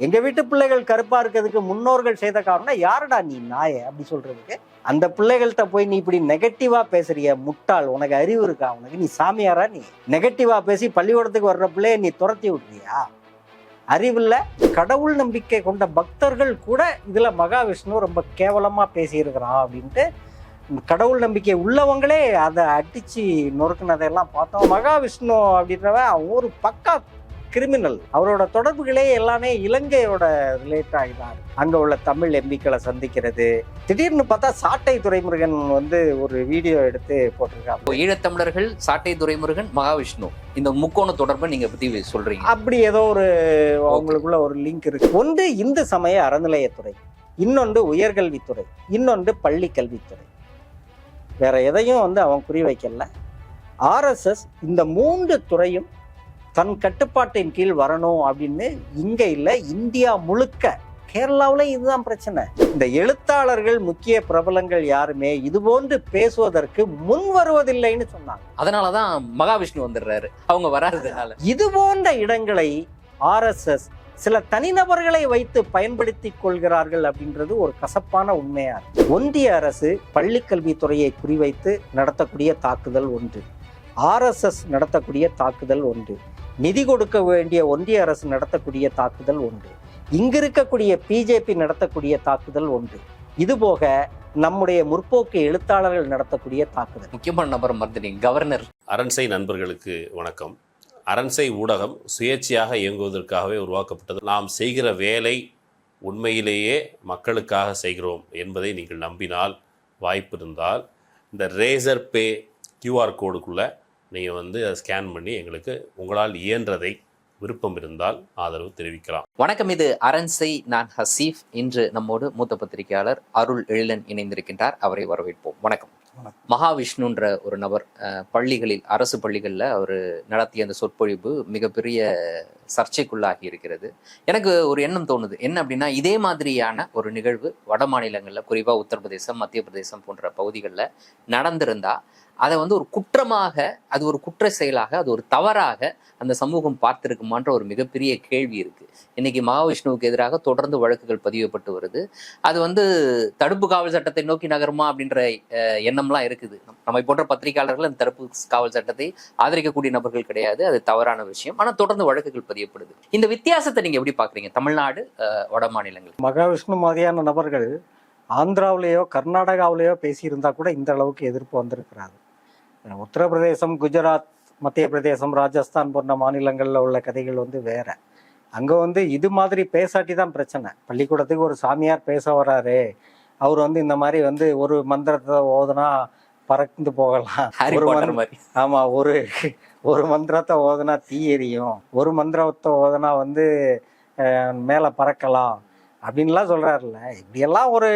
எங்க வீட்டு பிள்ளைகள் கருப்பா இருக்கிறதுக்கு முன்னோர்கள் செய்த காரணம் யாருடா நீ நாய? அப்படி சொல்றதுக்கு அந்த பிள்ளைகள்கிட்ட போய் நீ இப்படி நெகட்டிவா பேசுறிய முட்டாள் உனக்கு அறிவு இருக்கா? உனக்கு நீ சாமியாரா நீ? நெகட்டிவா பேசி பள்ளிக்கூடத்துக்கு வர்ற பிள்ளைய நீ துரத்தி விட்றியா அறிவில்ல கடவுள் நம்பிக்கை கொண்ட பக்தர்கள் கூட இதுல மகாவிஷ்ணு ரொம்ப கேவலமா பேசியிருக்கிறான் அப்படின்ட்டு கடவுள் நம்பிக்கை உள்ளவங்களே அதை அடிச்சு நொறுக்குனதையெல்லாம் பார்த்தோம். மகாவிஷ்ணு அப்படின்றவன் ஒரு பக்கா கிரிமினல் அவரோட தொடர்புகளே எல்லாமே இலங்கையோட ரிலேட் ஆகிதான் அங்க உள்ள தமிழ் எம்பிக்களை சந்திக்கிறது. திடீர்னு பார்த்தா சாட்டை துரைமுருகன் வந்து ஒரு வீடியோ எடுத்து போட்டிருக்காங்க. ஈழத்தமிழர்கள் சாட்டை துரைமுருகன் மகாவிஷ்ணு. இந்த முக்கோண தொடர்பை நீங்க பத்தி சொல்றீங்க. அப்படி ஏதோ ஒரு அவங்களுக்குள்ள ஒரு லிங்க் இருக்கு. ஒன்று இந்து சமய அறநிலையத்துறை இன்னொன்று உயர்கல்வித்துறை இன்னொன்று பள்ளி கல்வித்துறை வேற எதையும் வந்து அவன் குறி வைக்கல. ஆர்எஸ்எஸ் இந்த மூன்று துறையும் தன் கட்டுப்பாட்டின் கீழ் வரணும் அப்படின்னு இங்க இல்லை இந்தியா முழுக்க. கேரளாவுல இதுதான் பிரச்சனை. இந்த எழுத்தாளர்கள் முக்கிய பிரபலங்கள் யாருமே இது போன்று பேசுவதற்கு முன் வருவதில்லைன்னு சொன்னாங்க. அதனாலதான் மகாவிஷ்ணு வந்துடுறாரு. அவங்க வராததுனால. இது போன்ற இடங்களை ஆர்எஸ்எஸ் சில தனிநபர்களை வைத்து பயன்படுத்திக் கொள்கிறார்கள் அப்படின்றது ஒரு கசப்பான உண்மையா. ஒன்றிய அரசு பள்ளிக்கல்வித்துறையை குறிவைத்து நடத்தக்கூடிய தாக்குதல் ஒன்று. ஆர்எஸ்எஸ் நடத்தக்கூடிய தாக்குதல் ஒன்று. நிதி கொடுக்க வேண்டிய ஒன்றிய அரசு நடத்தக்கூடிய தாக்குதல் ஒன்று. இங்க இருக்கக்கூடிய பிஜேபி நடத்தக்கூடிய தாக்குதல் ஒன்று. இதுபோக நம்முடைய முற்போக்கு எழுத்தாளர்கள் நடத்தக்கூடிய தாக்குதல். முக்கியமான நபர் மறந்துட்டீங்க கவர்னர். அரண்சை நண்பர்களுக்கு வணக்கம். அரண்சை ஊடகம் சுயேட்சையாக இயங்குவதற்காகவே உருவாக்கப்பட்டது. நாம் செய்கிற வேலை உண்மையிலேயே மக்களுக்காக செய்கிறோம் என்பதை நீங்கள் நம்பினால் வாய்ப்பு இருந்தால் இந்த ரேசர் பே கியூஆர் கோடுக்குள்ளே நீங்கள் வந்து அதை ஸ்கேன் பண்ணி எங்களுக்கு உங்களால் இயன்றதை விருப்பம் இருந்தால் ஆதரவு தெரிவிக்கலாம். வணக்கம் இது அரண்சை நான் ஹசீஃப். இன்று நம்மோடு மூத்த பத்திரிகையாளர் அருள் எழிலன் இணைந்திருக்கின்றார். அவரை வரவேற்போம். வணக்கம். மகாவிஷ்ணுன்ற ஒரு நபர் பள்ளிகளில் அரசு பள்ளிகளில் அவர் நடத்திய அந்த சொற்பொழிவு மிகப்பெரிய சர்ச்சைக்குள்ளாகி இருக்கிறது. எனக்கு ஒரு எண்ணம் தோணுது. என்ன அப்படின்னா இதே மாதிரியான ஒரு நிகழ்வு வட மாநிலங்களில் குறிப்பாக உத்தரப்பிரதேசம் மத்திய பிரதேசம் போன்ற பகுதிகளில் நடந்திருந்தா அதை வந்து ஒரு குற்றமாக அது ஒரு குற்ற செயலாக அது ஒரு தவறாக அந்த சமூகம் பார்த்திருக்குமான்ற ஒரு மிகப்பெரிய கேள்வி இருக்கு. இன்னைக்கு மகாவிஷ்ணுவுக்கு எதிராக தொடர்ந்து வழக்குகள் பதியப்பட்டு வருது. அது வந்து தடுப்பு காவல் சட்டத்தை நோக்கி நகருமா அப்படின்ற எண்ணம்லாம் இருக்குது. நம்மை போன்ற பத்திரிகையாளர்கள் அந்த தடுப்பு காவல் சட்டத்தை ஆதரிக்கக்கூடிய நபர்கள் கிடையாது. அது தவறான விஷயம். ஆனால் தொடர்ந்து வழக்குகள் பதியப்படுது. இந்த வித்தியாசத்தை நீங்க எப்படி பாக்குறீங்க தமிழ்நாடு வட மாநிலங்கள். மகாவிஷ்ணு மாதிரியான நபர்கள் ஆந்திராவிலேயோ கர்நாடகாவிலேயோ பேசியிருந்தா கூட இந்த அளவுக்கு எதிர்ப்பு வந்திருக்கிறாரு. உத்தரப்பிரதேசம் குஜராத் மத்திய பிரதேசம் ராஜஸ்தான் போன்ற மாநிலங்களில் உள்ள கதைகள் வந்து வேற. அங்கே வந்து இது மாதிரி பேசாட்டி தான் பிரச்சனை. பள்ளிக்கூடத்துக்கு ஒரு சாமியார் பேச வராரு. அவர் வந்து இந்த மாதிரி வந்து ஒரு மந்திரத்தை ஓதுனா பறந்து போகலாம். ஒரு ஆமா ஒரு ஒரு மந்திரத்தை ஓதுனா தீ எரியும். ஒரு மந்திரத்தை ஓதுனா வந்து மேல பறக்கலாம். அப்படின்லாம் சொல்றாருல்ல. இப்படியெல்லாம் ஒரு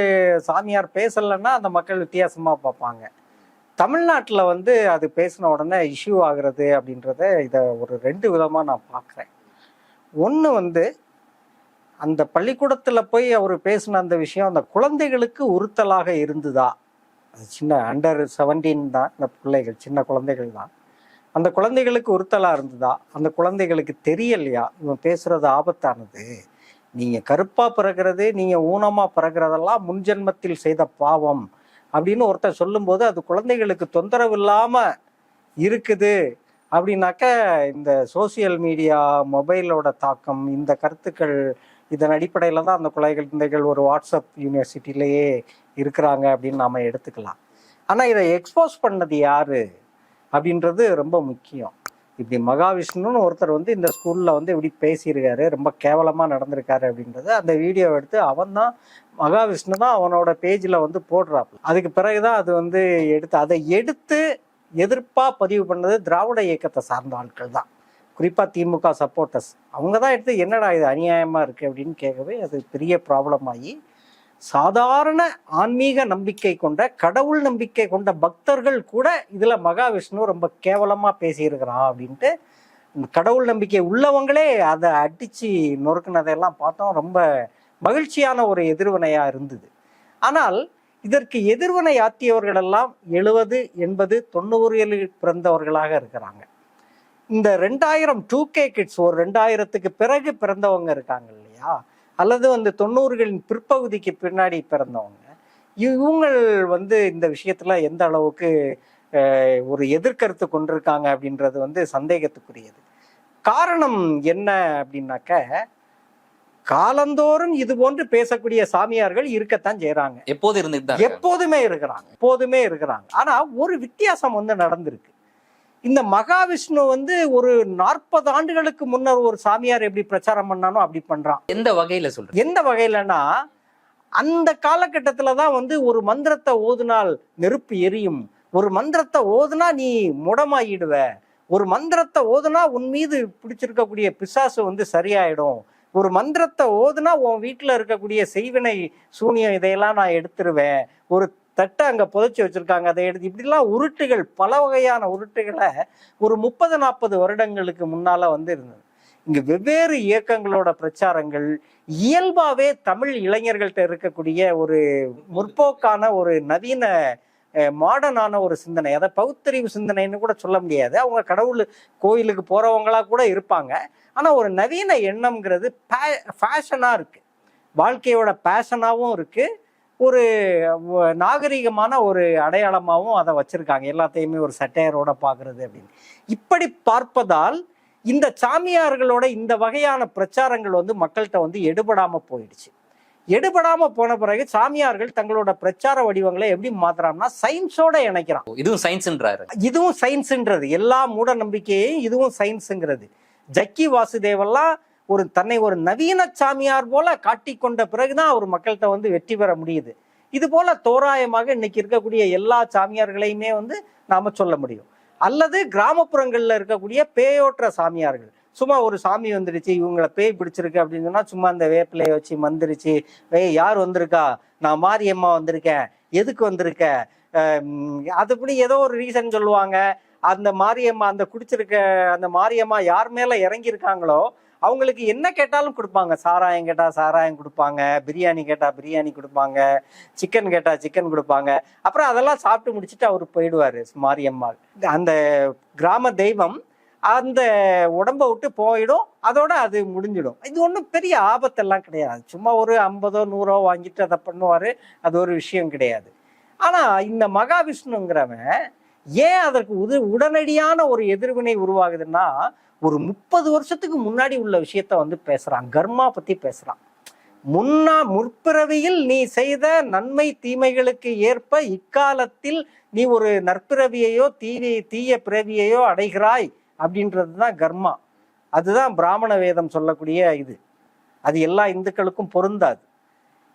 சாமியார் பேசலைன்னா அந்த மக்கள் வித்தியாசமா பார்ப்பாங்க. தமிழ்நாட்டில் வந்து அது பேசின உடனே இஷ்யூ ஆகிறது அப்படின்றத இதை ஒரு ரெண்டு விதமாக நான் பார்க்குறேன் ஒன்று வந்து அந்த பள்ளிக்கூடத்தில் போய் அவர் பேசின அந்த விஷயம் அந்த குழந்தைகளுக்கு உறுத்தலாக இருந்ததா? அது சின்ன அண்டர் செவன்டீன் தான் இந்த பிள்ளைகள் சின்ன குழந்தைகள் தான். அந்த குழந்தைகளுக்கு உறுத்தலாக இருந்ததா? அந்த குழந்தைகளுக்கு தெரியலையா? இவன் பேசுகிறது ஆபத்தானது? நீங்கள் கருப்பாக பிறகுறது நீங்கள் ஊனமாக பிறகுறதெல்லாம் முன்ஜென்மத்தில் செய்த பாவம். அப்படின்னு ஒருத்தர் சொல்லும்போது அது குழந்தைகளுக்கு தொந்தரவு இல்லாமல் இருக்குது. அப்படின்னாக்க இந்த சோசியல் மீடியா மொபைலோட தாக்கம் இந்த கருத்துக்கள் இதன் அடிப்படையில் தான் அந்த குழந்தைகள் குழந்தைகள் ஒரு வாட்ஸ்அப் யூனிவர்சிட்டிலேயே இருக்கிறாங்க அப்படின்னு நாம் எடுத்துக்கலாம். ஆனால் இதை எக்ஸ்போஸ் பண்ணது யாரு? அப்படின்றது ரொம்ப முக்கியம். இப்படி மகாவிஷ்ணுன்னு ஒருத்தர் வந்து இந்த ஸ்கூலில் வந்து இப்படி பேசியிருக்காரு ரொம்ப கேவலமாக நடந்திருக்காரு அப்படின்றது அந்த வீடியோ எடுத்து அவன் தான் மகாவிஷ்ணு தான் அவனோட பேஜில் வந்து போடுறாப்பு அதுக்கு பிறகுதான் அது வந்து எடுத்து அதை எடுத்து எதிர்ப்பாக பதிவு பண்ணது திராவிட இயக்கத்தை சார்ந்த ஆட்கள் தான். குறிப்பாக திமுக சப்போர்ட்டர்ஸ் அவங்க தான் எடுத்து என்னடா இது அநியாயமாக இருக்குது அப்படின்னு கேட்கவே அது பெரிய ப்ராப்ளம் ஆகி சாதாரண ஆன்மீக நம்பிக்கை கொண்ட கடவுள் நம்பிக்கை கொண்ட பக்தர்கள் கூட இதில் மகாவிஷ்ணு ரொம்ப கேவலமாக பேசியிருக்கிறான் அப்படின்ட்டு கடவுள் நம்பிக்கை உள்ளவங்களே அதை அடித்து நொறுக்குனதையெல்லாம் பார்த்தோம். ரொம்ப மகிழ்ச்சியான ஒரு எதிர்வினையாக இருந்தது. ஆனால் இதற்கு எதிர்வினை ஆத்தியவர்களெல்லாம் எழுபது எண்பது தொண்ணூறுகளில் பிறந்தவர்களாக இருக்கிறாங்க. இந்த ரெண்டாயிரம் டூ கே கிட்ஸ் ஒரு ரெண்டாயிரத்துக்கு பிறகு பிறந்தவங்க இருக்காங்க இல்லையா? அல்லது வந்து தொண்ணூறுகளின் பிற்பகுதிக்கு பின்னாடி பிறந்தவங்க இவங்கள் வந்து இந்த விஷயத்துல எந்த அளவுக்கு ஒரு எதிர்கருத்து கொண்டிருக்காங்க அப்படின்றது வந்து சந்தேகத்துக்குரியது. காரணம் என்ன அப்படின்னாக்க காலந்தோறும் இது போன்று பேசக்கூடிய சாமியார்கள் இருக்கத்தான் செய்றாங்க. எப்போது இருக்காங்க. எப்போதுமே இருக்கிறாங்க. எப்போதுமே இருக்கிறாங்க. ஆனா ஒரு வித்தியாசம் வந்து நடந்திருக்கு. இந்த மகாவிஷ்ணு வந்து ஒரு நாற்பது ஆண்டுகளுக்கு முன்னர் ஒரு சாமியார் எப்படி பிரச்சாரம் பண்ணானோ அப்படி பண்றான். எந்த வகையில சொல்றேன் எந்த வகையிலன்னா அந்த காலகட்டத்துல தான் வந்து ஒரு மந்திரத்தை ஓதுனால் நெருப்பு எரியும். ஒரு மந்திரத்தை ஓதுனா நீ முடமாயிடுவ. ஒரு மந்திரத்தை ஓதுனா உன் மீது பிடிச்சிருக்கக்கூடிய பிசாசு வந்து சரியாயிடும். ஒரு மந்திரத்தை ஓதுனா உன் வீட்டுல இருக்கக்கூடிய செய்வினை சூனியம் இதையெல்லாம் நான் எடுத்துருவேன். ஒரு தட்டை அங்கே புதைச்சி வச்சுருக்காங்க. அதை எடுத்து இப்படிலாம் உருட்டுகள் பல வகையான உருட்டுகளை ஒரு முப்பது நாற்பது வருடங்களுக்கு முன்னால வந்து இருந்தது. இங்கே வெவ்வேறு இயக்கங்களோட பிரச்சாரங்கள் இயல்பாகவே தமிழ் இளைஞர்கள்ட்ட இருக்கக்கூடிய ஒரு முற்போக்கான ஒரு நவீன மாடர்னான ஒரு சிந்தனை. அதை பகுத்தறிவு சிந்தனைன்னு கூட சொல்ல முடியாது. அவங்க கடவுள் கோயிலுக்கு போகிறவங்களாக கூட இருப்பாங்க. ஆனால் ஒரு நவீன எண்ணம்ங்கிறது ஃபேஷனாக இருக்குது வாழ்க்கையோட பேஷனாகவும் இருக்குது ஒரு நாகரிகமான ஒரு அடையாளமாகவும் அதை வச்சிருக்காங்க. எல்லாத்தையுமே ஒரு சட்டையரோட பார்க்கிறது அப்படின்னு. இப்படி பார்ப்பதால் இந்த சாமியார்களோட இந்த வகையான பிரச்சாரங்கள் வந்து மக்கள்கிட்ட வந்து எடுபடாம போயிடுச்சு. எடுபடாம போன பிறகு சாமியார்கள் தங்களோட பிரச்சார வடிவங்களை எப்படி மாத்துறாங்கன்னா சயின்ஸோட இணைக்கிறான் இதுவும் சயின்ஸ்ன்றாரு. இதுவும் சயின்ஸ்ன்றது. எல்லா மூட நம்பிக்கையும் இதுவும் சயின்ஸுங்கிறது. ஜக்கி வாசுதேவெல்லாம் ஒரு தன்னை ஒரு நவீன சாமியார் போல காட்டிக்கொண்ட பிறகுதான் அவர் மக்கள்கிட்ட வந்து வெற்றி பெற முடியுது. இது போல தோராயமாக இன்னைக்கு இருக்கக்கூடிய எல்லா சாமியார்களையுமே வந்து நாம சொல்ல முடியும். அல்லது கிராமப்புறங்கள்ல இருக்கக்கூடிய பேயோற்ற சாமியார்கள். சும்மா ஒரு சாமி வந்துடுச்சு இவங்களை பேய் பிடிச்சிருக்கு அப்படின்னு சொன்னா சும்மா அந்த வேப்பிலையை வச்சு மந்திரிச்சு வே யார் வந்திருக்கா? நான் மாரியம்மா வந்திருக்கேன். எதுக்கு வந்திருக்க? அதுபடி ஏதோ ஒரு ரீசன் சொல்லுவாங்க. அந்த மாரியம்மா அந்த குடிச்சிருக்க அந்த மாரியம்மா யார் மேல இறங்கியிருக்காங்களோ அவங்களுக்கு என்ன கேட்டாலும் கொடுப்பாங்க. சாராயம் கேட்டால் சாராயம் கொடுப்பாங்க. பிரியாணி கேட்டால் பிரியாணி கொடுப்பாங்க. சிக்கன் கேட்டால் சிக்கன் கொடுப்பாங்க. அப்புறம் அதெல்லாம் சாப்பிட்டு முடிச்சுட்டு அவர் போயிடுவார் மாரியம்மாள். அந்த கிராம தெய்வம் அந்த உடம்ப விட்டு போயிடும். அதோட அது முடிஞ்சிடும். இது ஒன்றும் பெரிய ஆபத்தெல்லாம் கிடையாது. சும்மா ஒரு ஐம்பதோ நூறோ வாங்கிட்டு அதை பண்ணுவார். அது ஒரு விஷயம் கிடையாது. ஆனால் இந்த மகாவிஷ்ணுங்கிறவன் ஏன் அதற்கு உது உடனடியான ஒரு எதிர்வினை உருவாகுதுன்னா ஒரு முப்பது வருஷத்துக்கு முன்னாடி உள்ள விஷயத்த வந்து பேசுறான். கர்மா பத்தி பேசுறான். முன்னா முற்பிறவியில் நீ செய்த நன்மை தீமைகளுக்கு ஏற்ப இக்காலத்தில் நீ ஒரு நற்பிறவியையோ தீய தீய பிறவியையோ அடைகிறாய் அப்படின்றது தான் கர்மா. அதுதான் பிராமண வேதம் சொல்லக்கூடிய இது. அது எல்லா இந்துக்களுக்கும் பொருந்தாது.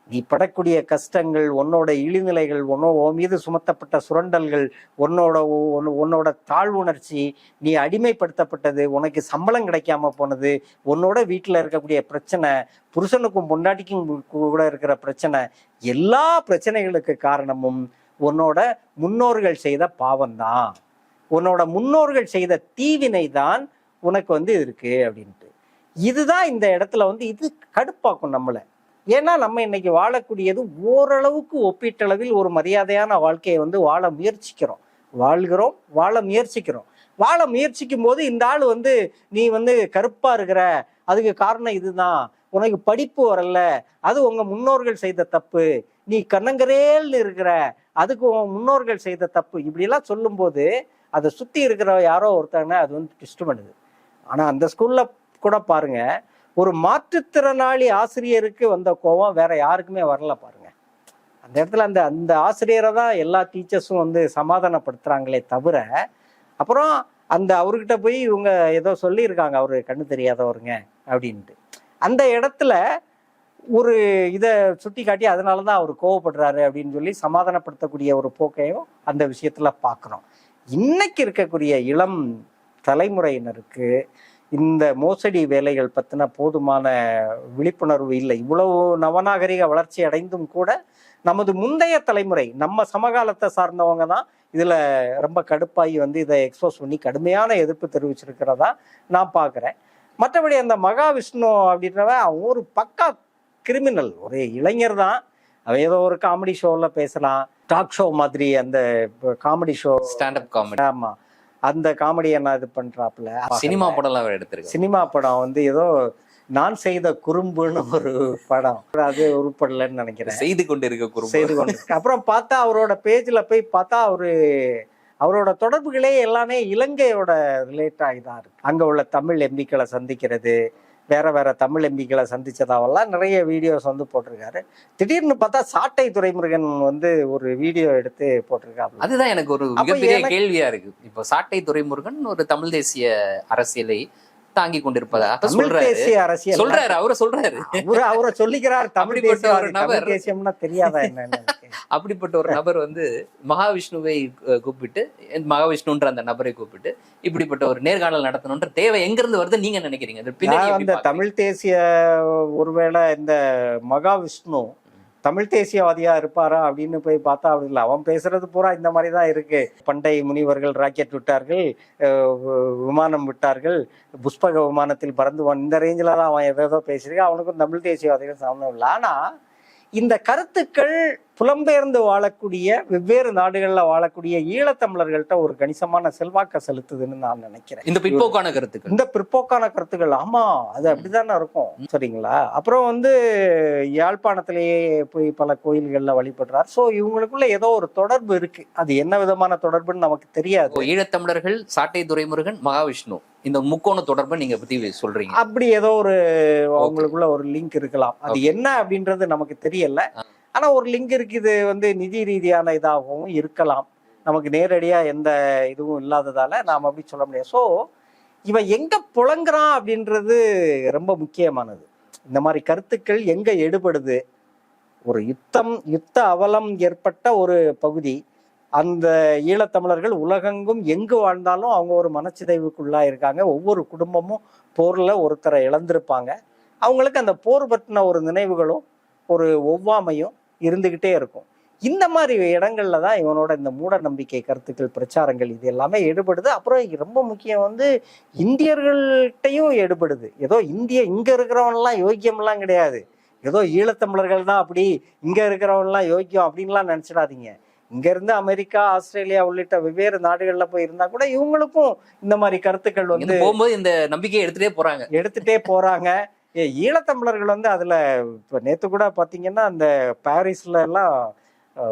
நீ படக்கூடிய கஷ்டங்கள் உன்னோட இழிநிலைகள் உன்னோ மீது சுமத்தப்பட்ட சுரண்டல்கள் உன்னோட உன்னோட தாழ்வுணர்ச்சி நீ அடிமைப்படுத்தப்பட்டது உனக்கு சம்பளம் கிடைக்காம போனது உன்னோட வீட்டில் இருக்கக்கூடிய பிரச்சனை புருஷனுக்கும் பொண்டாட்டிக்கும் கூட இருக்கிற பிரச்சனை எல்லா பிரச்சனைகளுக்கு காரணமும் உன்னோட முன்னோர்கள் செய்த பாவம்தான். உன்னோட முன்னோர்கள் செய்த தீவினை தான் உனக்கு வந்து இருக்கு அப்படின்ட்டு. இதுதான் இந்த இடத்துல வந்து இது கடுப்பாக்கும் நம்மளை. ஏன்னா நம்ம இன்னைக்கு வாழக்கூடியது ஓரளவுக்கு ஒப்பீட்டளவில் ஒரு மரியாதையான வாழ்க்கையை வந்து வாழ முயற்சிக்கிறோம். வாழ்கிறோம் வாழ முயற்சிக்கிறோம். வாழ முயற்சிக்கும் போது இந்த ஆள் வந்து நீ வந்து கருப்பா இருக்கிற அதுக்கு காரணம் இதுதான். உனக்கு படிப்பு வரல. அது உங்க முன்னோர்கள் செய்த தப்பு. நீ கண்ணங்கரேல்னு இருக்கிற அதுக்கு உன் முன்னோர்கள் செய்த தப்பு. இப்படியெல்லாம் சொல்லும்போது அதை சுத்தி இருக்கிற யாரோ ஒருத்தங்க அது வந்து டிஸ்ட் பண்ணுது. ஆனா அந்த ஸ்கூல்ல கூட பாருங்க ஒரு மாற்றுத்திறனாளி ஆசிரியருக்கு வந்த கோவம் வேற யாருக்குமே வரல பாருங்க. அந்த இடத்துல அந்த அந்த ஆசிரியரை தான் எல்லா டீச்சர்ஸும் வந்து சமாதானப்படுத்துறாங்களே தவிர அப்புறம் அந்த அவர்கிட்ட போய் இவங்க ஏதோ சொல்லியிருக்காங்க அவரு கண்ணு தெரியாதவருங்க அப்படின்ட்டு. அந்த இடத்துல ஒரு இதை சுட்டி காட்டி அதனால தான் அவர் கோவப்படுறாரு அப்படின்னு சொல்லி சமாதானப்படுத்தக்கூடிய ஒரு போக்கையும் அந்த விஷயத்தில் பார்க்குறோம் இன்னைக்கு இருக்கக்கூடிய இளம் தலைமுறையினருக்கு இந்த மோசடி வேலைகள் பற்றின போதுமான விழிப்புணர்வு இல்லை. இவ்வளவு நவநாகரிக வளர்ச்சி அடைந்தும் கூட நமது முந்தைய தலைமுறை நம்ம சமகாலத்தை சார்ந்தவங்க தான் இதில் ரொம்ப கடுப்பாகி வந்து இதை எக்ஸ்போஸ் பண்ணி கடுமையான எதிர்ப்பு தெரிவிச்சிருக்கிறதா நான் பார்க்குறேன். மற்றபடி அந்த மகாவிஷ்ணு அப்படின்றவன் அவன் ஒரு பக்கா கிரிமினல் ஒரு இளைஞர் தான். அவன் ஏதோ ஒரு காமெடி ஷோவில் பேசலாம். டாக் ஷோ மாதிரி அந்த காமெடி ஷோ ஸ்டாண்டப் காமெடி ஆமா. அந்த காமெடியை நான் இது பண்றாப்புல? சினிமா படம்லாம் அவர் எடுத்திருக்காரு. சினிமா படம் வந்து ஏதோ நான் செய்த குறும்புன்னு ஒரு படம். அது உருப்படலைன்னு நினைக்கிறேன். செய்து கொண்டிருக்க குறும்பு. செய்து கொண்டு அப்புறம் பார்த்தா அவரோட பேஜ்ல போய் பார்த்தா அவரு அவரோட தொடர்புகளே எல்லாமே இலங்கையோட ரிலேட் தான் இருக்கு. அங்க உள்ள தமிழ் எம்பிக்களை சந்திக்கிறது வேற வேற தமிழ் எம்பிக்களை சந்திச்சதாவெல்லாம் நிறைய வீடியோஸ் வந்து போட்டிருக்காரு. திடீர்னு பார்த்தா சாட்டை துரைமுருகன் வந்து ஒரு வீடியோ எடுத்து போட்டிருக்காரு அதுதான் எனக்கு ஒரு மிகப்பெரிய எனக்கு- கேள்வியா இருக்கு. இப்போ சாட்டை துரைமுருகன் ஒரு தமிழ் தேசிய அரசியலை தாங்கி கொண்டிருப்பதாக தமிழ் சொல்றாரு. தேசிய அரசியல் சொல்றாரு அவரை சொல்றாரு. அவரு சொல்லிக்கிறார் தமிழ் அப்படிப்பட்ட ஒரு நபர். தேசியம்னா தெரியாதா என்னன்னு அப்படிப்பட்ட ஒரு நபர் வந்து மகாவிஷ்ணுவை கூப்பிட்டு மகாவிஷ்ணுன்ற அந்த நபரை கூப்பிட்டு இப்படிப்பட்ட ஒரு நேர்காணல் நடத்தணுன்ற தேவை எங்க இருந்து வருது நீங்க நினைக்கிறீங்க? அந்த? தமிழ் தேசிய ஒருவேளை இந்த மகாவிஷ்ணு தமிழ் தேசியவாதியா இருப்பாரா அப்படின்னு போய் பார்த்தா அப்படி இல்லை. அவன் பேசுறது பூரா இந்த மாதிரி தான் இருக்கு. பண்டை முனிவர்கள் ராக்கெட் விட்டார்கள் விமானம் விட்டார்கள் புஷ்பக விமானத்தில் பறந்து வான் இந்த ரேஞ்சில தான் அவன் எதோ பேசியிருக்கான். அவனுக்கும் தமிழ் தேசியவாதிகள் சம்மந்தம் இல்லை. ஆனால் இந்த கருத்துக்கள் புலம்பெயர்ந்து வாழக்கூடிய வெவ்வேறு நாடுகளில் வாழக்கூடிய ஈழத்தமிழர்கள்ட்ட ஒரு கணிசமான செல்வாக்க செலுத்துதுன்னு நான் நினைக்கிறேன். இந்த பிற்போக்கான கருத்துக்கள். இந்த பிற்போக்கான கருத்துக்கள் ஆமா அது அப்படிதானே இருக்கும். சரிங்களா? அப்புறம் வந்து யாழ்ப்பாணத்திலேயே போய் பல கோயில்கள்ல வழிபடுறார். சோ இவங்களுக்குள்ள ஏதோ ஒரு தொடர்பு இருக்கு. அது என்ன விதமான தொடர்புன்னு நமக்கு தெரியாது. ஈழத்தமிழர்கள் சாட்டை துரைமுருகன் மகாவிஷ்ணு. இந்த முக்கோண தொடர்பை நீங்க பத்தி சொல்றீங்க. அப்படி ஏதோ ஒரு அவங்களுக்குள்ள ஒரு லிங்க் இருக்கலாம். அது. என்ன அப்படின்றது நமக்கு தெரியல. ஆனால் ஒரு லிங்க் இருக்குது வந்து நிதி ரீதியான இதாகவும் இருக்கலாம். நமக்கு நேரடியாக எந்த இதுவும் இல்லாததால் நாம் அப்படி சொல்ல முடியாது. ஸோ இவன் எங்கே புழங்குறான் அப்படின்றது ரொம்ப முக்கியமானது. இந்த மாதிரி கருத்துக்கள் எங்கே எடுபடுது? ஒரு யுத்தம் யுத்த அவலம் ஏற்பட்ட ஒரு பகுதி. அந்த ஈழத்தமிழர்கள் உலகெங்கும் எங்கு வாழ்ந்தாலும் அவங்க ஒரு மனச்சிதைவுக்குள்ளா இருக்காங்க. ஒவ்வொரு குடும்பமும் போரில் ஒருத்தரை இழந்திருப்பாங்க. அவங்களுக்கு அந்த போர் பற்றின ஒரு நினைவுகளும் ஒரு ஒவ்வாமையும் இருந்துகிட்டே இருக்கும். இந்த மாதிரி இடங்கள்ல தான் இவனோட இந்த மூட நம்பிக்கை கருத்துக்கள் பிரச்சாரங்கள் இது எல்லாமே எடுபடுது. அப்புறம் ரொம்ப முக்கியம் வந்து இந்தியர்கள்ட்டையும் எடுபடுது. ஏதோ இந்திய இங்க இருக்கிறவன்லாம் யோக்கியம்லாம் கிடையாது. ஏதோ ஈழத்தமிழர்கள் தான் அப்படி இங்க இருக்கிறவன்லாம் யோக்கியம் அப்படின்லாம் நினைச்சிடாதீங்க. இங்க இருந்து அமெரிக்கா ஆஸ்திரேலியா உள்ளிட்ட வெவ்வேறு நாடுகள்ல போய் இருந்தா கூட இவங்களுக்கும் இந்த மாதிரி கருத்துக்கள் வந்து போகும்போது இந்த நம்பிக்கையை எடுத்துட்டே போறாங்க. எடுத்துட்டே போறாங்க. ஈழத்தமிழர்கள் வந்து அதுல இப்ப நேற்று கூட பாத்தீங்கன்னா அந்த பாரிஸ்ல எல்லாம்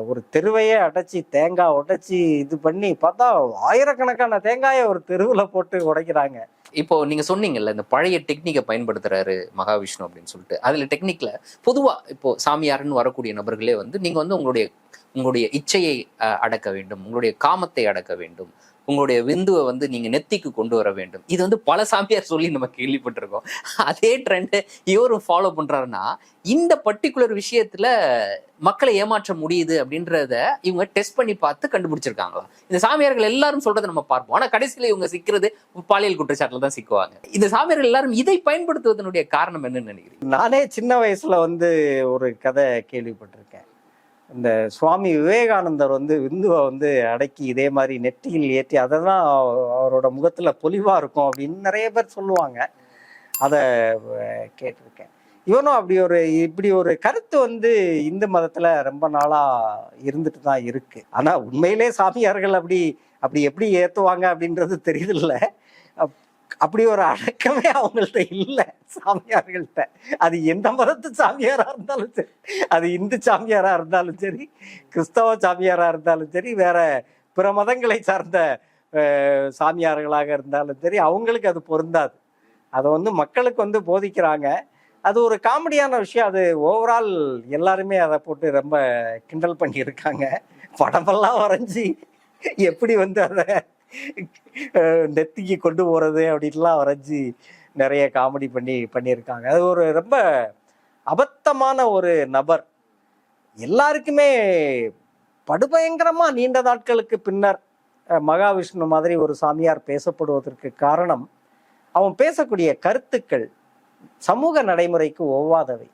ஒரு தெருவையே அடைச்சி தேங்காய் உடைச்சி இது பண்ணி பார்த்தா ஆயிரக்கணக்கான தேங்காயை ஒரு தெருவில் போட்டு உடைக்கிறாங்க. இப்போ நீங்க சொன்னீங்கல்ல இந்த பழைய டெக்னிக்கை பயன்படுத்துறாரு மகாவிஷ்ணு அப்படின்னு சொல்லிட்டு. அதுல டெக்னிக்ல பொதுவா இப்போ சாமியாருன்னு வரக்கூடிய நபர்களே வந்து நீங்க வந்து உங்களுடைய உங்களுடைய இச்சையை அடக்க வேண்டும் உங்களுடைய காமத்தை அடக்க வேண்டும் உங்களுடைய விந்துவை வந்து நீங்க நெத்திக்கு கொண்டு வர வேண்டும். இது வந்து பல சாமியார் சொல்லி நம்ம கேள்விப்பட்டிருக்கோம். அதே ட்ரெண்டை இவரும் ஃபாலோ பண்றாருன்னா இந்த பர்டிகுலர் விஷயத்துல மக்களை ஏமாற்ற முடியுது அப்படின்றத இவங்க டெஸ்ட் பண்ணி பார்த்து கண்டுபிடிச்சிருக்காங்களா? இந்த சாமியார்கள் எல்லாரும் சொல்றதை நம்ம பார்ப்போம். ஆனா கடைசியில இவங்க சிக்கிறது பாலியல் குற்றச்சாட்டுல தான் சிக்குவாங்க. இந்த சாமியார்கள் எல்லாரும் இதை பயன்படுத்துவதனுடைய காரணம் என்னன்னு நினைக்கிறேன் நானே சின்ன வயசுல வந்து ஒரு கதை கேள்விப்பட்டிருக்கேன். இந்த சுவாமி விவேகானந்தர் வந்து விந்துவை வந்து அடக்கி இதே மாதிரி நெற்றியில் ஏற்றி அதை தான் அவரோட முகத்தில் பொலிவாக இருக்கும் அப்படின்னு நிறைய பேர் சொல்லுவாங்க. அதை கேட்டிருக்கேன். இவனும் அப்படி ஒரு இப்படி ஒரு கருத்து வந்து இந்து மதத்தில் ரொம்ப நாளாக இருந்துட்டு தான் இருக்கு. ஆனால் உண்மையிலே சாமியார்கள் அப்படி அப்படி எப்படி ஏற்றுவாங்க அப்படின்றது தெரியல அப்- அப்படி ஒரு அடக்கமே அவங்கள்ட்ட இல்லை சாமியார்கள்ட்ட. அது எந்த மதத்து சாமியாராக இருந்தாலும் சரி அது இந்து சாமியாராக இருந்தாலும் சரி கிறிஸ்தவ சாமியாராக இருந்தாலும் சரி வேற பிற மதங்களை சார்ந்த சாமியார்களாக இருந்தாலும் சரி அவங்களுக்கு அது பொருந்தாது. அதை வந்து மக்களுக்கு வந்து போதிக்கிறாங்க. அது ஒரு காமெடியான விஷயம். அது ஓவரால் எல்லாருமே அதை போட்டு ரொம்ப கிண்டல் பண்ணியிருக்காங்க. படமெல்லாம் வரைஞ்சி எப்படி வந்து அதை நெத்திக்கு கொண்டு போகிறது அப்படின்லாம் வரைஞ்சி நிறைய காமெடி பண்ணி பண்ணியிருக்காங்க. அது ஒரு ரொம்ப அபத்தமான ஒரு நபர். எல்லாருக்குமே படுபயங்கரமாக நீண்ட நாட்களுக்கு பின்னர் மகாவிஷ்ணு மாதிரி ஒரு சாமியார் பேசப்படுவதற்கு காரணம் அவன் பேசக்கூடிய கருத்துக்கள் சமூக நடைமுறைக்கு ஒவ்வாதவை.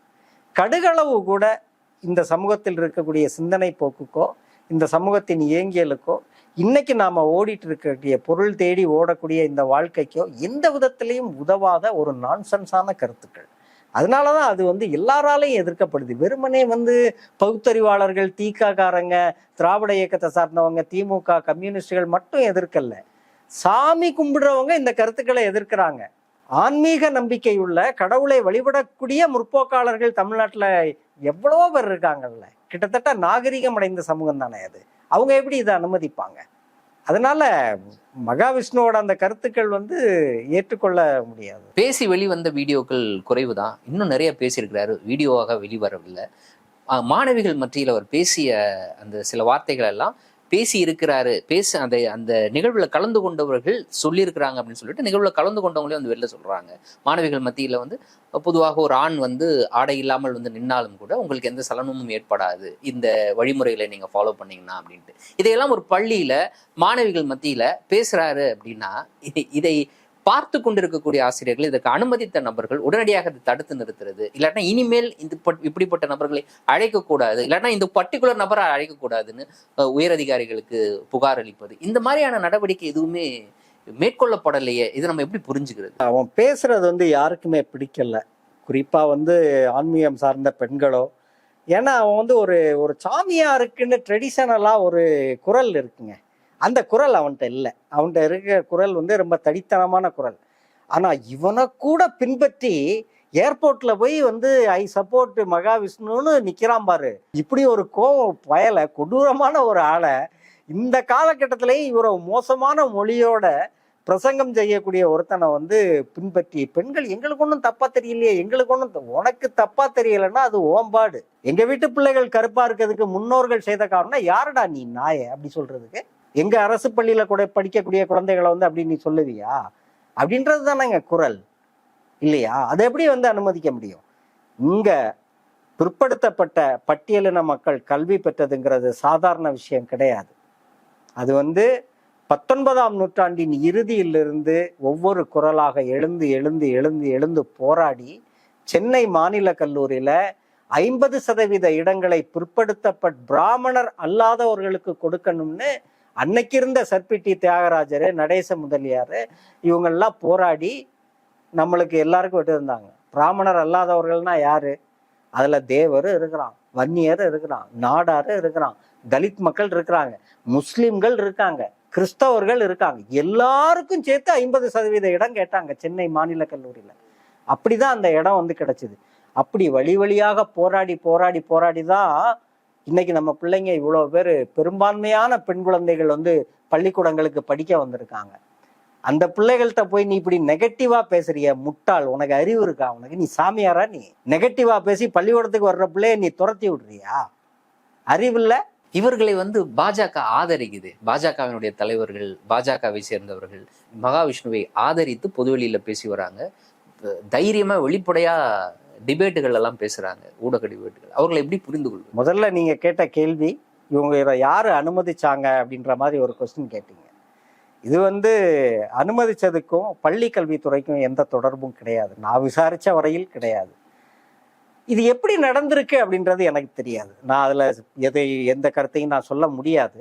கடுகளவு கூட இந்த சமூகத்தில் இருக்கக்கூடிய சிந்தனை போக்குக்கோ இந்த சமூகத்தின் இயங்கியலுக்கோ இன்னைக்கு நாம ஓடிட்டு இருக்கக்கூடிய பொருள் தேடி ஓடக்கூடிய இந்த வாழ்க்கைக்கோ எந்த விதத்திலையும் உதவாத ஒரு நான்சென்ஸான கருத்துக்கள். அதனால தான் அது வந்து எல்லாராலையும் எதிர்க்கப்படுது. வெறுமனே வந்து பகுத்தறிவாளர்கள் தீக்காக்காரங்க திராவிட இயக்கத்தை சார்ந்தவங்க திமுக கம்யூனிஸ்டுகள் மட்டும் எதிர்க்கல. சாமி கும்பிடுறவங்க இந்த கருத்துக்களை எதிர்க்கிறாங்க. ஆன்மீக நம்பிக்கையுள்ள கடவுளை வழிபடக்கூடிய முற்போக்காளர்கள் தமிழ்நாட்டில் எவ்வளவோ பேர் இருக்காங்கல்ல. கிட்டத்தட்ட நாகரிகம் அடைந்த சமூகம் தானே அது. அவங்க எப்படி இதை அனுமதிப்பாங்க? அதனால மகாவிஷ்ணுவோட அந்த கருத்துக்கள் வந்து ஏற்றுக்கொள்ள முடியாது. பேசி வெளிவந்த வீடியோக்கள் குறைவு தான் இன்னும் நிறைய பேசியிருக்கிறாரு. வீடியோவாக வெளிவரவில்லை. ஆஹ் மாணவிகள் மத்தியில் அவர் பேசிய அந்த சில வார்த்தைகள் எல்லாம் பேசி இருக்கிறாரு பேச அந்த அந்த நிகழ்வுல கலந்து கொண்டவர்கள் சொல்லியிருக்கிறாங்க அப்படின்னு சொல்லிட்டு நிகழ்வுல கலந்து கொண்டவங்களே வந்து வெளில சொல்றாங்க. மாணவிகள் மத்தியில வந்து பொதுவாக ஒரு ஆண் வந்து ஆடை இல்லாமல் வந்து நின்னாலும் கூட உங்களுக்கு எந்த சலனமும் ஏற்படாது. இந்த வழிமுறைகளை நீங்க ஃபாலோ பண்ணீங்கன்னா அப்படின்ட்டு. இதையெல்லாம் ஒரு பள்ளியில மாணவிகள் மத்தியில பேசுறாரு அப்படின்னா இதை- இதை பார்த்து கொண்டிருக்கக்கூடிய ஆசிரியர்கள் இதற்கு அனுமதித்த நபர்கள் உடனடியாக இதை தடுத்து நிறுத்துறது. இல்லாட்டா இனிமேல் இந்த பட்- இப்படிப்பட்ட நபர்களை அழைக்கக்கூடாது. இல்லாட்டா இந்த பர்டிகுலர் நபரை அழைக்கக்கூடாதுன்னு அஹ், உயரதிகாரிகளுக்கு புகார் அளிப்பது. இந்த மாதிரியான நடவடிக்கை எதுவுமே மேற்கொள்ளப்படலையே. இதை நம்ம எப்படி புரிஞ்சுக்கிறது? அவன் பேசுறது வந்து யாருக்குமே பிடிக்கல. குறிப்பா வந்து ஆன்மீகம் சார்ந்த பெண்களோ ஏன்னா அவன் வந்து ஒரு ஒரு சாமியாருக்குன்னு ட்ரெடிஷனலா ஒரு குரல் இருக்குங்க. அந்த குரல் அவன்கிட்ட இல்லை. அவன்கிட்ட இருக்கிற குரல் வந்து ரொம்ப தடித்தனமான குரல். ஆனால் இவனை கூட பின்பற்றி ஏர்போர்ட்டில் போய் வந்து ஐ சப்போர்ட் மகாவிஷ்ணுன்னு நிற்கிறான் பாரு. இப்படி ஒரு கோவம் பயலை கொடூரமான ஒரு ஆளை இந்த காலகட்டத்திலேயே இவரை மோசமான மொழியோட பிரசங்கம் செய்யக்கூடிய ஒருத்தனை வந்து பின்பற்றி பெண்கள் எங்களுக்கு ஒன்றும் தப்பா தெரியலையே எங்களுக்கு ஒன்றும் உனக்கு தப்பா தெரியலைன்னா அது ஓம்பாடு எங்க வீட்டு பிள்ளைகள் கருப்பா இருக்கிறதுக்கு முன்னோர்கள் செய்த காரணம் யாருடா நீ நாய? அப்படி சொல்றதுக்கு எங்க அரசு பள்ளியில கூட படிக்கக்கூடிய குழந்தைகளை வந்து அப்படி நீ சொல்லுவியா? அப்படின்றது தானேங்க குரல். இல்லையா? அதை எப்படி வந்து அனுமதிக்க முடியும்? இங்க பிற்படுத்தப்பட்ட பட்டியலின மக்கள் கல்வி பெற்றதுங்கிறது சாதாரண விஷயம் கிடையாது. அது வந்து பத்தொன்பதாம் நூற்றாண்டின் இறுதியிலிருந்து ஒவ்வொரு குரலாக எழுந்து எழுந்து எழுந்து எழுந்து போராடி சென்னை மாநில கல்லூரியில ஐம்பது சதவீத இடங்களை பிற்படுத்தப்பட்ட பிராமணர் அல்லாதவர்களுக்கு கொடுக்கணும்னு அன்னைக்கு இருந்த சர்பிட்டி தியாகராஜர் நடேச முதலியார் இவங்கெல்லாம் போராடி நம்மளுக்கு எல்லாருக்கும் விட்டுருந்தாங்க பிராமணர் அல்லாதவர்கள்னா யாரு? அதுல தேவர் இருக்கிறான் வன்னியர் இருக்கிறான் நாடார் இருக்கிறான் தலித் மக்கள் இருக்கிறாங்க முஸ்லிம்கள் இருக்காங்க கிறிஸ்தவர்கள் இருக்காங்க. எல்லாருக்கும் சேர்த்து ஐம்பது சதவீத இடம் கேட்டாங்க சென்னை மாநில கல்லூரியில். அப்படிதான் அந்த இடம் வந்து கிடைச்சிது. அப்படி வழி வழியாக போராடி போராடி போராடி தான் இன்னைக்கு நம்ம பிள்ளைங்க இவ்வளோ பேர் பெரும்பான்மையான பெண் குழந்தைகள் வந்து பள்ளிக்கூடங்களுக்கு படிக்க வந்திருக்காங்க. அந்த பிள்ளைகள்கிட்ட போய் நீ இப்படி நெகட்டிவா பேசுறிய முட்டாள் உனக்கு அறிவு இருக்கா? உனக்கு நீ சாமியாரா நீ? நெகட்டிவா பேசி பள்ளிக்கூடத்துக்கு வர்ற பிள்ளைய நீ துரத்தி விடுறியா? அறிவில்ல இவர்களை வந்து பாஜக ஆதரிக்குது. பாஜகவினுடைய தலைவர்கள் பாஜகவை சேர்ந்தவர்கள் மகாவிஷ்ணுவை ஆதரித்து பொதுவெளியில பேசி வராங்க. தைரியமாக தைரியமா வெளிப்படையா டிபேட்டுகள் எல்லாம் பேசுறாங்க ஊடக டிபேட்டுகள். அவர்களை எப்படி புரிந்து கொள்வது முதல்ல நீங்க கேட்ட கேள்வி இவங்க இதை யாரு அனுமதிச்சாங்க அப்படின்ற மாதிரி ஒரு கொஸ்டின் கேட்டீங்க. இது வந்து அனுமதிச்சதுக்கும் பள்ளி கல்வித்துறைக்கும் எந்த தொடர்பும் கிடையாது. நான் விசாரிச்ச வரையில் கிடையாது. இது எப்படி நடந்திருக்கு அப்படின்றது எனக்கு தெரியாது. நான் அதில் எதை எந்த கருத்தையும் நான் சொல்ல முடியாது.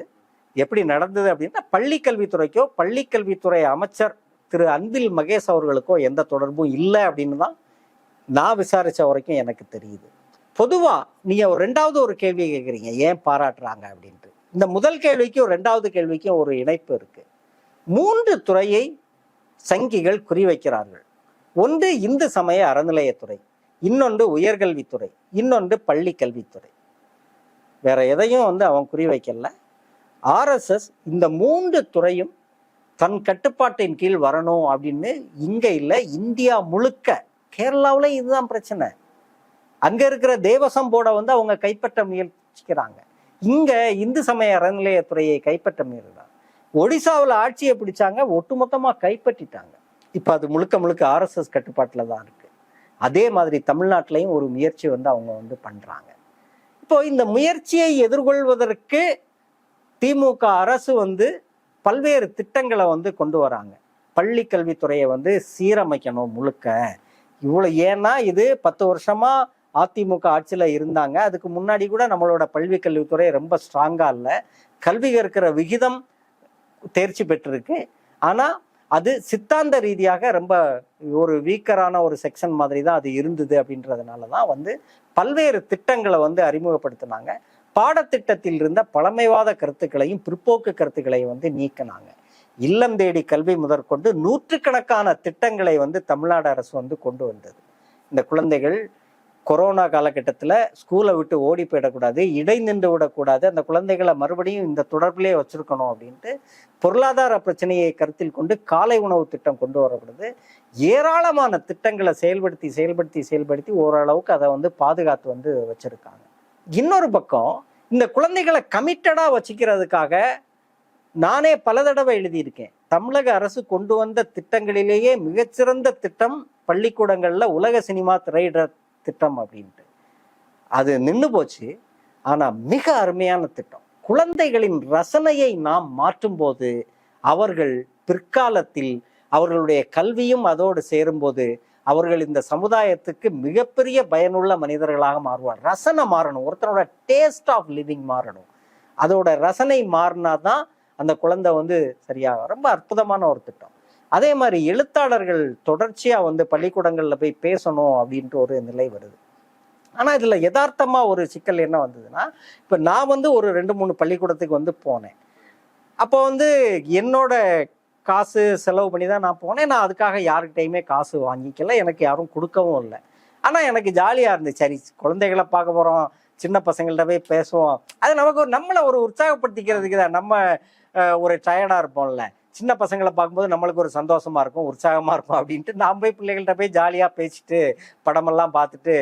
எப்படி நடந்தது அப்படின்னா பள்ளி கல்வித்துறைக்கோ பள்ளி கல்வித்துறை அமைச்சர் திரு அன்பில் மகேஷ் அவர்களுக்கோ எந்த தொடர்பும் இல்லை அப்படின்னு தான் நான் விசாரித்த வரைக்கும் எனக்கு தெரியுது. பொதுவாக நீங்கள் ஒரு ரெண்டாவது ஒரு கேள்வியை கேட்குறீங்க ஏன் பாராட்டுறாங்க அப்படின்ட்டு. இந்த முதல் கேள்விக்கும் ரெண்டாவது கேள்விக்கும் ஒரு இணைப்பு இருக்குது மூன்று துறையை சங்கிகள் குறிவைக்கிறார்கள் ஒன்று இந்து சமய அறநிலையத்துறை இன்னொன்று உயர்கல்வித்துறை இன்னொன்று பள்ளி கல்வித்துறை. வேற எதையும் வந்து அவன் குறிவைக்கல ஆர்எஸ்எஸ் இந்த மூன்று துறையும் தன் கட்டுப்பாட்டின் கீழ் வரணும் அப்படின்னு இங்கே இல்லை இந்தியா முழுக்க கேரளாவில் இதுதான் பிரச்சனை. அங்கே இருக்கிற தேவசம் போர்டை வந்து அவங்க கைப்பற்ற முயற்சிக்கிறாங்க. இங்கே இந்து சமய அறநிலையத்துறையை கைப்பற்ற முயல்றாங்க. ஒடிசாவில் ஆட்சியை பிடிச்சாங்க ஒட்டுமொத்தமாக கைப்பற்றிட்டாங்க. இப்போ அது முழுக்க முழுக்க ஆர்எஸ்எஸ் கட்டுப்பாட்டில் தான் இருக்குது அதே மாதிரி தமிழ்நாட்டிலையும் ஒரு முயற்சி வந்து அவங்க வந்து பண்ணுறாங்க இப்போ இந்த முயற்சியை எதிர்கொள்வதற்கு திமுக அரசு வந்து பல்வேறு திட்டங்களை வந்து கொண்டு வராங்க. பள்ளி கல்வித்துறையை வந்து சீரமைக்கணும் முழுக்க. இவ்வளோ ஏன்னா இது பத்து வருஷமா அதிமுக ஆட்சியில் இருந்தாங்க. அதுக்கு முன்னாடி கூட நம்மளோட பல்வி கல்வித்துறை ரொம்ப ஸ்ட்ராங்காக இல்லை. கல்வி கற்கிற விகிதம் தேர்ச்சி பெற்றிருக்கு. ஆனால் அது சித்தாந்த ரீதியாக ரொம்ப ஒரு வீக்கரான ஒரு செக்ஷன் மாதிரி தான் அது இருந்தது அப்படின்றதுனால தான் வந்து பல்வேறு திட்டங்களை வந்து அறிமுகப்படுத்தினாங்க. பாடத்திட்டத்தில் இருந்த பழமைவாத கருத்துக்களையும் பிற்போக்கு கருத்துக்களையும் வந்து நீக்கினாங்க. இல்லம் தேடி கல்வி முதற்கொண்டு நூற்றுக்கணக்கான திட்டங்களை வந்து தமிழ்நாடு அரசு வந்து கொண்டு வந்தது. இந்த குழந்தைகள் கொரோனா காலகட்டத்தில் ஸ்கூலை விட்டு ஓடி போயிடக்கூடாது இடை நின்று விடக்கூடாது அந்த குழந்தைகளை மறுபடியும் இந்த தொடர்பிலே வச்சுருக்கணும் அப்படின்ட்டு பொருளாதார பிரச்சனையை கருத்தில் கொண்டு காலை உணவு திட்டம் கொண்டு வரப்படுது. ஏராளமான திட்டங்களை செயல்படுத்தி செயல்படுத்தி செயல்படுத்தி ஓரளவுக்கு அதை வந்து பாதுகாத்து வந்து வச்சுருக்காங்க. இன்னொரு பக்கம் இந்த குழந்தைகளை கமிட்டடாக வச்சுக்கிறதுக்காக நானே பல தடவை எழுதியிருக்கேன். தமிழக அரசு கொண்டு வந்த திட்டங்களிலேயே மிகச்சிறந்த திட்டம் பள்ளிக்கூடங்களில் உலக சினிமா திரையிடர் திட்டம் அப்படின்ட்டு. அது நின்று போச்சு. ஆனால் மிக அருமையான திட்டம். குழந்தைகளின் ரசனையை நாம் மாற்றும்போது அவர்கள் பிற்காலத்தில் அவர்களுடைய கல்வியும் அதோடு சேரும்போது அவர்கள் இந்த சமுதாயத்துக்கு மிகப்பெரிய பயனுள்ள மனிதர்களாக மாறுவார். ரசனை மாறணும். ஒருத்தரோட டேஸ்ட் ஆஃப் லிவிங் மாறணும். அதோட ரசனை மாறினா தான் அந்த குழந்தை வந்து சரியாக ரொம்ப அற்புதமான ஒரு திட்டம். அதே மாதிரி எழுத்தாளர்கள் தொடர்ச்சியாக வந்து பள்ளிக்கூடங்களில் போய் பேசணும் அப்படின்ட்டு ஒரு நிலை வருது. ஆனால் இதில் யதார்த்தமாக ஒரு சிக்கல் என்ன வந்ததுன்னா இப்போ நான் வந்து ஒரு ரெண்டு மூணு பள்ளிக்கூடத்துக்கு வந்து போனேன். அப்போ வந்து என்னோட காசு செலவு பண்ணி தான் நான் போனேன். நான் அதுக்காக யாருக்கிட்டையுமே காசு வாங்கிக்கல. எனக்கு யாரும் கொடுக்கவும் இல்லை. ஆனால் எனக்கு ஜாலியாக இருந்துச்சு. சரி குழந்தைகளை பார்க்க போகிறோம் சின்ன பசங்கள்ட்ட போய் பேசுவோம். அது நமக்கு ஒரு நம்மளை ஒரு உற்சாகப்படுத்திக்கிறதுக்கு தான். நம்ம ஒரு டயர்டாக இருப்போம்ல. சின்ன பசங்களை பார்க்கும்போது நம்மளுக்கு ஒரு சந்தோஷமா இருக்கும் உற்சாகமாக இருக்கும் அப்படின்ட்டு நாம் போய் பிள்ளைகள்கிட்ட போய் ஜாலியாக பேசிட்டு படமெல்லாம் பார்த்துட்டு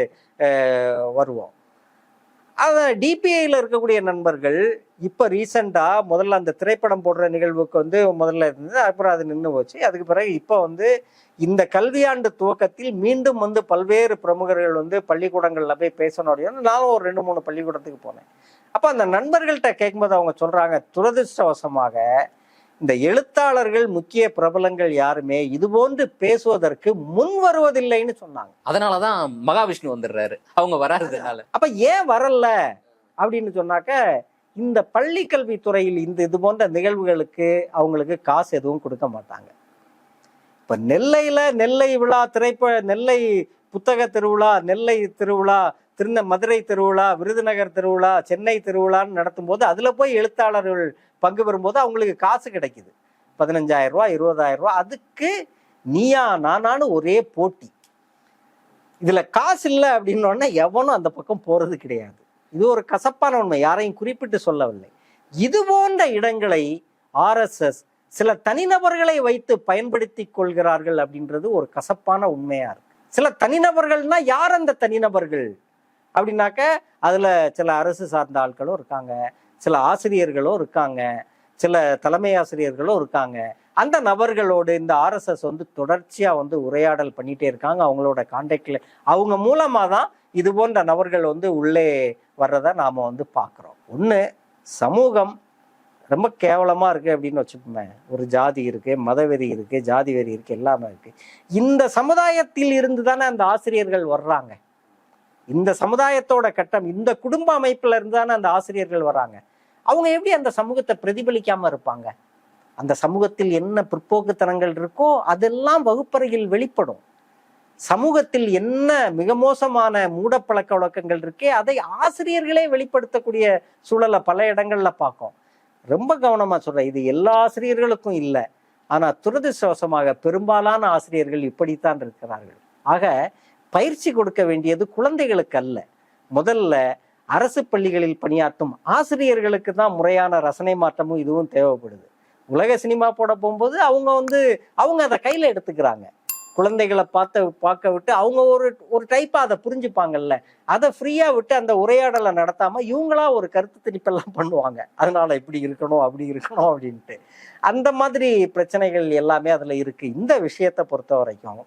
வருவோம். அதை டிபிஐயில் இருக்கக்கூடிய நண்பர்கள் இப்போ ரீசெண்டாக முதல்ல அந்த திரைப்படம் போடுற நிகழ்வுக்கு வந்து முதல்ல இருந்தது அப்புறம் அது நின்று போச்சு. அதுக்கு பிறகு இப்போ வந்து இந்த கல்வியாண்டு துவக்கத்தில் மீண்டும் வந்து பல்வேறு பிரமுகர்கள் வந்து பள்ளிக்கூடங்களில் போய் பேசணும் அப்படின்னு நானும் ஒரு ரெண்டு மூணு பள்ளிக்கூடத்துக்கு போனேன். அப்போ அந்த நண்பர்கள்ட்ட கேட்கும்போது அவங்க சொல்கிறாங்க துரதிருஷ்டவசமாக இந்த எழுத்தாளர்கள் முக்கிய பிரபலங்கள் யாருமே? இது போன்று பேசுவதற்கு முன் வருவதில்லைன்னு சொன்னாங்க. அதனாலதான் மகாவிஷ்ணு வந்துடுறாரு. அவங்க வராததுனால அப்ப ஏன் வரல? அப்படின்னு சொன்னாக்க இந்த பள்ளி கல்வித்துறையில் இந்த இது போன்ற நிகழ்வுகளுக்கு அவங்களுக்கு காசு எதுவும் கொடுக்க மாட்டாங்க. இப்ப நெல்லையில நெல்லை விழா திரைப்ப நெல்லை புத்தக திருவிழா நெல்லை திருவிழா திருந மதுரை திருவிழா விருதுநகர் திருவிழா சென்னை திருவிழான்னு நடத்தும் போது அதுல போய் எழுத்தாளர்கள் பங்கு பெறும்போது அவங்களுக்கு காசு கிடைக்குது. பதினஞ்சாயிரம் ரூபா இருபதாயிரம் ரூபாய். அதுக்கு நீயா நானான்னு ஒரே போட்டி. இதுல காசு இல்லை அப்படின்னோடனே எவனும் அந்த பக்கம் போறது கிடையாது. இது ஒரு கசப்பான உண்மை. யாரையும் குறிப்பிட்டு சொல்லவில்லை. இது போன்ற இடங்களை ஆர்எஸ்எஸ் சில தனிநபர்களை வைத்து பயன்படுத்தி கொள்கிறார்கள் அப்படின்றது ஒரு கசப்பான உண்மையா இருக்கு. சில தனிநபர்கள்னா யார் அந்த தனிநபர்கள்? அப்படின்னாக்க அதுல சில அரசு சார்ந்த ஆட்களும் இருக்காங்க. சில ஆசிரியர்களும் இருக்காங்க. சில தலைமை ஆசிரியர்களும் இருக்காங்க. அந்த நபர்களோடு இந்த ஆர்எஸ்எஸ் வந்து தொடர்ச்சியாக வந்து உரையாடல் பண்ணிகிட்டே இருக்காங்க. அவங்களோட கான்டாக்ட்ல அவங்க மூலமாக தான் இது போன்ற நபர்கள் வந்து உள்ளே வர்றதை நாம் வந்து பார்க்குறோம் ஒன்று சமூகம் ரொம்ப கேவலமாக இருக்குது அப்படின்னு வச்சுப்போமே ஒரு ஜாதி இருக்குது மதவெறி இருக்குது ஜாதி வெறி இருக்குது எல்லாமே இருக்குது இந்த சமுதாயத்தில் இருந்து தானே அந்த ஆசிரியர்கள் வர்றாங்க. இந்த சமுதாயத்தோட கட்டம் இந்த குடும்ப அமைப்பில் இருந்து தானே அந்த ஆசிரியர்கள் வர்றாங்க. அவங்க எப்படி அந்த சமூகத்தை பிரதிபலிக்காம இருப்பாங்க? அந்த சமூகத்தில் என்ன பிற்போக்குத்தனங்கள் இருக்கோ அதெல்லாம் வகுப்பறையில் வெளிப்படும். சமூகத்தில் என்ன மிக மோசமான மூடப்பழக்க வழக்கங்கள் இருக்கே அதை ஆசிரியர்களே வெளிப்படுத்தக்கூடிய சூழலை பல இடங்கள்ல பார்க்கும். ரொம்ப கவனமா சொல்றேன் இது எல்லா ஆசிரியர்களுக்கும் இல்லை. ஆனா துரதிருஷ்டவசமாக பெரும்பாலான ஆசிரியர்கள் இப்படித்தான் இருக்கிறார்கள். ஆக பயிற்சி கொடுக்க வேண்டியது குழந்தைகளுக்கு அல்ல. முதல்ல அரசு பள்ளிகளில் பணியாற்றும் ஆசிரியர்களுக்கு தான் முறையான ரசனை மாற்றமும் இதுவும் தேவைப்படுது. உலக சினிமா போட போகும்போது அவங்க வந்து அவங்க அதை கையில் எடுத்துக்கிறாங்க. குழந்தைகளை பார்த்த பார்க்க விட்டு அவங்க ஒரு ஒரு டைப்பாக அதை புரிஞ்சுப்பாங்கல்ல. அதை ஃப்ரீயாக விட்டு அந்த உரையாடலை நடத்தாம இவங்களா ஒரு கருத்து திணிப்பெல்லாம் பண்ணுவாங்க. அதனால இப்படி இருக்கணும் அப்படி இருக்கணும் அப்படின்ட்டு. அந்த மாதிரி பிரச்சனைகள் எல்லாமே அதில் இருக்கு. இந்த விஷயத்தை பொறுத்த வரைக்கும்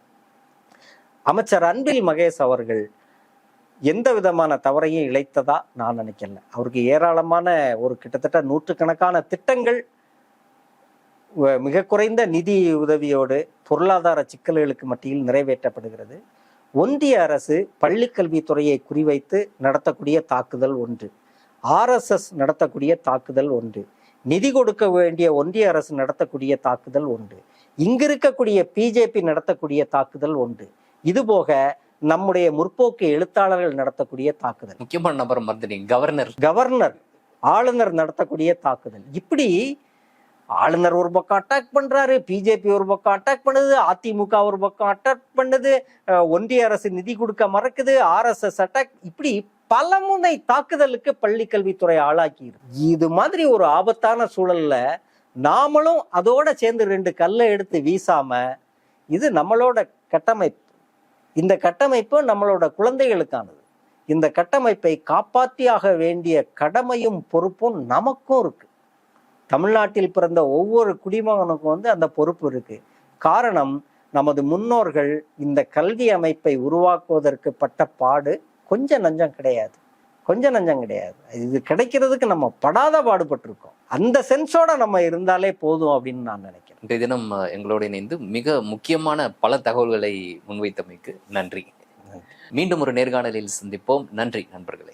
அமைச்சர் அன்பில் மகேஷ் அவர்கள் எந்த விதமான தவறையும் இழைத்ததா நான் நினைக்கல. அவருக்கு ஏராளமான ஒரு கிட்டத்தட்ட நூற்றுக்கணக்கான திட்டங்கள் வ- மிக குறைந்த நிதி உதவியோடு பொருளாதார சிக்கல்களுக்கு மத்தியில் நிறைவேற்றப்படுகிறது. ஒன்றிய அரசு பள்ளிக்கல்வித்துறையை குறிவைத்து நடத்தக்கூடிய தாக்குதல் ஒன்று. ஆர்எஸ்எஸ் நடத்தக்கூடிய தாக்குதல் ஒன்று. நிதி கொடுக்க வேண்டிய ஒன்றிய அரசு நடத்தக்கூடிய தாக்குதல் ஒன்று. இங்கிருக்கக்கூடிய பிஜேபி நடத்தக்கூடிய தாக்குதல் ஒன்று. இதுபோக நம்முடைய முற்போக்கு எழுத்தாளர்கள் நடத்தக்கூடிய தாக்குதல். முக்கியமான நபர் மறந்துட்டீங்க கவர்னர். கவர்னர் ஆளுநர் நடத்தக்கூடிய தாக்குதல். இப்படி ஆளுநர் ஒரு பக்கம் அட்டாக் பண்றாரு பிஜேபி ஒரு பக்கம் அட்டாக் பண்ணுது அதிமுக ஒரு பக்கம் அட்டாக் பண்ணுது ஒன்றிய அரசு நிதி கொடுக்க மறக்குது ஆர்எஸ்எஸ் அட்டாக் இப்படி பல முனை தாக்குதலுக்கு பள்ளி கல்வித்துறை ஆளாக்கி இருக்கு. இது மாதிரி ஒரு ஆபத்தான சூழல்ல நாமளும் அதோட சேர்ந்து ரெண்டு கல்லை எடுத்து வீசாம இது நம்மளோட கட்டமைப்பு. இந்த கட்டமைப்பு நம்மளோட குழந்தைகளுக்கானது. இந்த கட்டமைப்பை காப்பாற்றியாக வேண்டிய கடமையும் பொறுப்பும் நமக்கும் இருக்கு. தமிழ்நாட்டில் பிறந்த ஒவ்வொரு குடிமகனுக்கும் வந்து அந்த பொறுப்பு இருக்கு. காரணம் நமது முன்னோர்கள் இந்த கல்வி அமைப்பை உருவாக்குவதற்கு பட்ட பாடு கொஞ்சம் நஞ்சம் கிடையாது. கொஞ்சம் நஞ்சம் கிடையாது. இது கிடைக்கிறதுக்கு நம்ம படாத பாடுபட்டிருக்கோம். அந்த சென்ஸோட நம்ம இருந்தாலே போதும் அப்படின்னு நான் நினைக்கிறேன். இன்றைய தினம் எங்களோடு இணைந்து மிக முக்கியமான பல தகவல்களை முன்வைத்தமைக்கு நன்றி. மீண்டும் ஒரு நேர்காணலில் சந்திப்போம். நன்றி நண்பர்களே.